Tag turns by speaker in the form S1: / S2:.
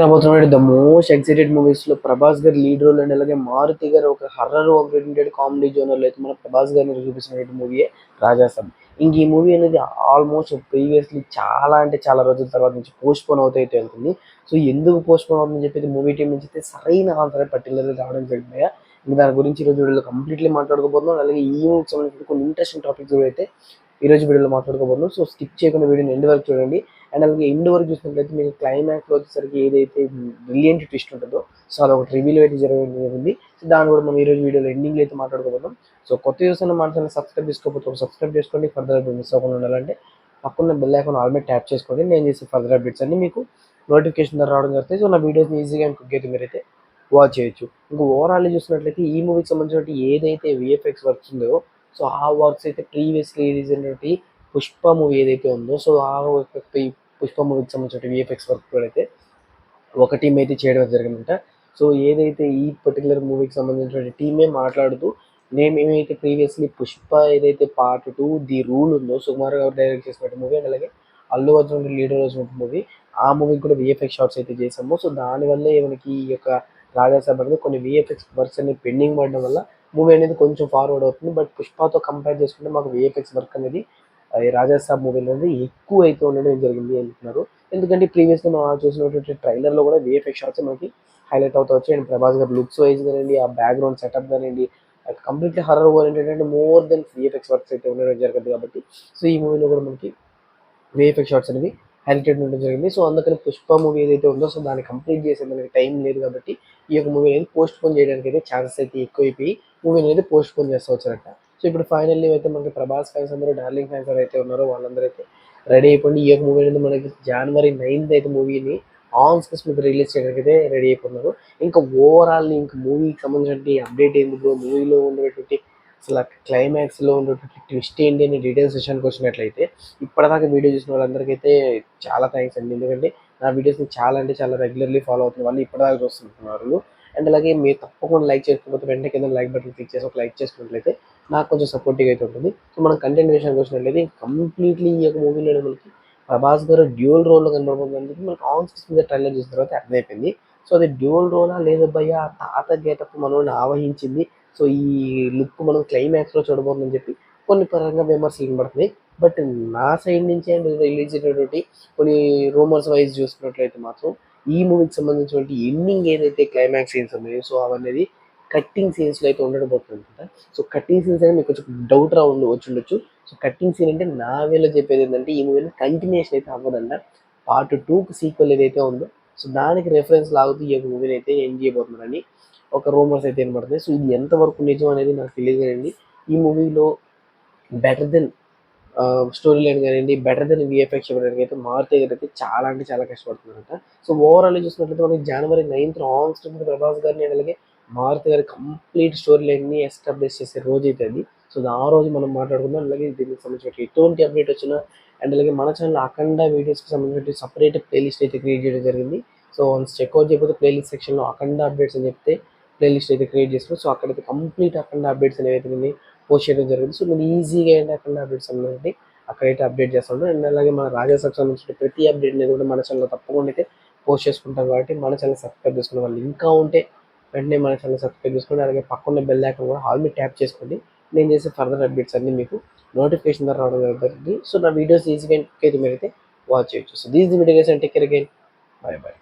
S1: రాబోతున్నాడు the most excited మూవీస్లో ప్రభాస్ గారి లీడ్ రోల్ అండ్. అలాగే మారుతి గారు ఒక హర్రర్ ఓరియంటెడ్ కామెడీ జోనర్లో అయితే మన ప్రభాస్ గారిని చూపిస్తున్న మూవీ రాజాసాబ్ ఇంక ఈ మూవీ అనేది ఆల్మోస్ట్ ప్రీవియస్లీ చాలా అంటే చాలా రోజుల తర్వాత నుంచి పోస్ట్ పోన్ అవుతాయి అయితే వెళ్తుంది. సో ఎందుకు పోస్ట్ పోన్ అవుతుందని చెప్పి మూవీ టీం నుంచి అయితే సరైన ఆన్సర్ పర్టికులర్ రావడం జరిగింది ఇంకా దాని గురించి ఈరోజు వీడియోలో కంప్లీట్లీ మాట్లాడుకోబోతున్నాం. అలాగే ఈ మూవీకి సంబంధించిన కొన్ని ఇంట్రెస్టింగ్ టాపిక్స్ అయితే ఈరోజు వీడియోలో మాట్లాడుకోబోతున్నాం. సో స్కిప్ చేయకుండా వీడియోని ఎండ్ వరకు చూడండి. అండ్ అలాగే ఎండ్ వరకు చూసినట్లయితే మీకు క్లైమాక్స్లో వచ్చేసరికి ఏదైతే బ్రిలియంట్ ట్విస్ట్ ఉంటుందో సో అది ఒకటి రివీల్ అయితే జరగడం సో దాని కూడా మనం ఈరోజు వీడియోలో ఎండింగ్లో అయితే మాట్లాడుకోబోతాం సో కొత్త చూసిన మన ఛానల్ సబ్స్క్రైబ్ చేసుకోకపోతే సబ్స్క్రైబ్ చేసుకోండి ఫర్దర్ మిస్ అవ్వకుండా ఉండాలంటే పక్కన బెల్ ఐకాన్ ఆల్రెడీ ట్యాప్ చేసుకోండి. నేను చేసే ఫర్దర్ అప్డేట్స్ అన్ని మీకు నోటిఫికేషన్ ద్వారా రావడం జరుగుతుంది. సో నా వీడియోస్ని ఈజీగా అండ్ కుక్ అయితే మీరైతే వాచ్ చేయొచ్చు. ఇంకా ఓవరాల్ చూసినట్లయితే ఈ మూవీకి సంబంధించినటువంటి ఏదైతే విఎఫ్ఎక్స్ వర్క్స్ ఉందో సో ఆ వర్క్స్ అయితే ప్రీవియస్లీ రిలీజ్ అయినటువంటి పుష్ప మూవీ ఏదైతే ఉందో సో ఆ పుష్ప మూవీకి సంబంధించిన విఎఫ్ఎక్స్ వర్క్ కూడా అయితే ఒక టీం అయితే చేయడం జరిగిందంట. సో ఏదైతే ఈ పర్టికులర్ మూవీకి సంబంధించిన టీమే మాట్లాడుతూ నేను ఏమైతే ప్రీవియస్లీ పుష్ప ఏదైతే పార్ట్ టూ ది రూల్ ఉందో సుమార్ గారు డైరెక్ట్ చేసినట్టు మూవీ అలాగే అల్లు అర్జున్ లీడర్ వచ్చినట్టు మూవీ ఆ మూవీకి కూడా విఎఫ్ఎక్స్ షార్ట్స్ అయితే చేసాము సో దానివల్లే మనకి ఈ యొక్క రాజాసాబ్ అనేది కొన్ని విఎఫ్ఎక్స్ వర్క్స్ అన్ని పెండింగ్ పడడం వల్ల మూవీ అనేది కొంచెం ఫార్వర్డ్ అవుతుంది. బట్ పుష్పతో కంపేర్ చేసుకుంటే మాకు విఎఫ్ఎక్స్ వర్క్ అనేది రాజాసాబ్ మూవీ అనేది ఎక్కువ అయితే ఉండడం జరిగింది అంటున్నారు ఎందుకంటే ప్రీవియస్గా మనం చూసినటువంటి ట్రైలర్లో కూడా విఎఫ్ఎక్స్ షాట్స్ మనకి హైలైట్ అవుతా వచ్చాయి. అండ్ ప్రభాస్ గారు లుక్స్ వైజ్ కానివ్వండి ఆ బ్యాక్గ్రౌండ్ సెటప్ కానివ్వండి కంప్లీట్లీ హర్రర్ ఓరియంటెడ్ అంటే మోర్ దెన్ విఎఫ్ఎక్స్ వర్క్స్ అయితే ఉండడం జరిగింది కాబట్టి సో ఈ మూవీలో కూడా మనకి విఎఫ్ఎక్స్ షాట్స్ అనేవి హైలైటెడ్ ఉండడం జరిగింది. సో అందుకని పుష్ప మూవీ ఏదైతే ఉందో సో దాన్ని కంప్లీట్ చేసే మనకి టైం లేదు కాబట్టి ఈ యొక్క మూవీ అనేది పోస్ట్ పోన్ చేయడానికి అయితే ఛాన్సెస్ అయితే ఎక్కువైపోయి మూవీ అనేది పోస్ట్ పోన్ చేస్తూ వచ్చారట. సో ఇప్పుడు ఫైనల్లీ అయితే మనకి ప్రభాస్ ఫ్యాన్స్ అందరూ డార్లింగ్ ఫ్యాన్స్ అయితే ఉన్నారో వాళ్ళందరూ అయితే రెడీ అయిపోయింది ఈ యొక్క మూవీ అనేది మనకి జనవరి నైన్త్ అయితే మూవీని ఆన్ స్క్రీన్ మీద రిలీజ్ చేయడానికి అయితే రెడీ అయిపోతున్నారు. ఇంకా ఓవరాల్ ఇంకా మూవీకి సంబంధించిన అప్డేట్ ఏంది బ్రో మూవీలో ఉండేటువంటి అసలు క్లైమాక్స్లో ఉన్నటువంటి ట్విస్ట్ ఏంటి అని డీటెయిల్స్ విషయానికి వచ్చినట్లయితే ఇప్పటిదాకా వీడియో చూసిన వాళ్ళందరికైతే చాలా థ్యాంక్స్ అండి. ఎందుకంటే నా వీడియోస్ని చాలా అంటే చాలా రెగ్యులర్లీ ఫాలో అవుతున్న వాళ్ళు ఇప్పటిదాకా చూస్తున్నారు. అండ్ అలాగే మీరు తప్పకుండా లైక్ చేసుకోకపోతే వెంటనే కింద లైక్ బటన్ క్లిక్ చేసి ఒక లైక్ చేసుకున్నట్లయితే నాకు కొంచెం సపోర్టివ్ అయితే ఉంటుంది. సో మనం కంటెంట్ విషయానికి వచ్చినట్లయితే కంప్లీట్లీ ఈ యొక్క మూవీలో మనకి ప్రభాస్ గారు డ్యూల్ రోల్లో కనబడుతుంది మనకి ఆన్ స్క్రీన్ మీద ట్రైలర్ చూసిన తర్వాత అర్థమైపోయింది. సో అది డ్యూల్ రోలా లేదబ్బయ్యా తాత గేటప్ మనల్ని ఆవహించింది. సో ఈ లుక్ మనం క్లైమాక్స్లో చూడబోతుందని చెప్పి కొన్ని పరంగా విమర్శలు వినబడుతున్నాయి. బట్ నా సైడ్ నుంచి అండ్ రిలీజ్ అయినటువంటి కొన్ని రూమర్స్ వైజ్ చూసుకున్నట్లయితే మాత్రం ఈ మూవీకి సంబంధించినటువంటి ఎండింగ్ ఏదైతే క్లైమాక్స్ సీన్స్ ఉన్నాయో సో అవన్నీ కట్టింగ్ సీన్స్లో అయితే ఉండబోతుంది కదా. సో కట్టింగ్ సీన్స్ అనేది మీకు కొంచెం డౌట్ రా ఉండి వచ్చి ఉండొచ్చు సో కట్టింగ్ సీన్ అంటే నా వేలో చెప్పేది ఏంటంటే ఈ మూవీలో కంటిన్యూషన్ అయితే అవ్వదంట పార్ట్ టూకి సీక్వెల్ ఏదైతే ఉందో సో దానికి రెఫరెన్స్ లాగుతూ ఈ యొక్క మూవీని అయితే ఏం చేయబోతున్నారని ఒక రూమర్స్ అయితే వినబడుతుంది సో ఇది ఎంతవరకు నిజం అనేది నాకు తెలియదు ఈ మూవీలో బెటర్ దెన్ స్టోరీ లైన్ కానివ్వండి బెటర్ దెన్ విఎఫ్ఎక్స్ ఇవ్వడానికి అయితే మారుతి గారు అయితే చాలా అంటే చాలా కష్టపడుతున్నారట. సో ఓవరాల్ చూసినట్లయితే మనకి జనవరి నైన్త్ ఆన్ స్క్రీన్ ప్రభాస్ గారిని అలాగే మారుతి గారి కంప్లీట్ స్టోరీ లైన్ని ఎస్టాబ్లిష్ చేసే రోజు అయితే అది. సో ఆ రోజు మనం మాట్లాడుకుందాం. అలాగే దీనికి సంబంధించిన ఎటువంటి అప్డేట్ వచ్చినా అండ్ అలాగే మన ఛానల్ అఖండ వీడియోస్కి సంబంధించిన సపరేట్ ప్లేలిస్ట్ అయితే క్రియేట్ చేయడం జరిగింది. సో వన్స్ చెక్అవుట్ చేయకపోతే ప్లేలిస్ట్ సెక్షన్లో అఖండ అప్డేట్స్ అని చెప్తే ప్లేలిస్ట్ అయితే క్రియేట్ చేస్తారు సో అక్కడైతే కంప్లీట్ అఖండ అప్డేట్స్ అనేవి అయితే పోస్ట్ చేయడం జరిగింది. సో మీరు ఈజీగా ఏంటి అఖండ అప్డేట్స్ అనేది అక్కడైతే అప్డేట్ చేస్తాను. అండ్ అలాగే మన రాజాసాకు సంబంధించిన ప్రతి అప్డేట్ అనేది కూడా మన ఛానల్లో తప్పకుండా అయితే పోస్ట్ చేసుకుంటాం కాబట్టి మన ఛానల్ సబ్స్క్రైబ్ చేసుకునే వాళ్ళు ఇంకా ఉంటే వెంటనే మన ఛానల్ సబ్స్క్రైబ్ చేసుకోండి అలాగే పక్కన బెల్ ఐకాన్ కూడా ఆల్ మీ ట్యాప్ చేసుకోండి. నేను చేసే ఫర్దర్ అప్డేట్స్ అన్ని మీకు నోటిఫికేషన్ ద్వారా రావడం జరుగుతుంది. సో నా వీడియోస్ ఈజీగా అయితే మీరైతే వాచ్ చేయొచ్చు. So these videos and take care again bye bye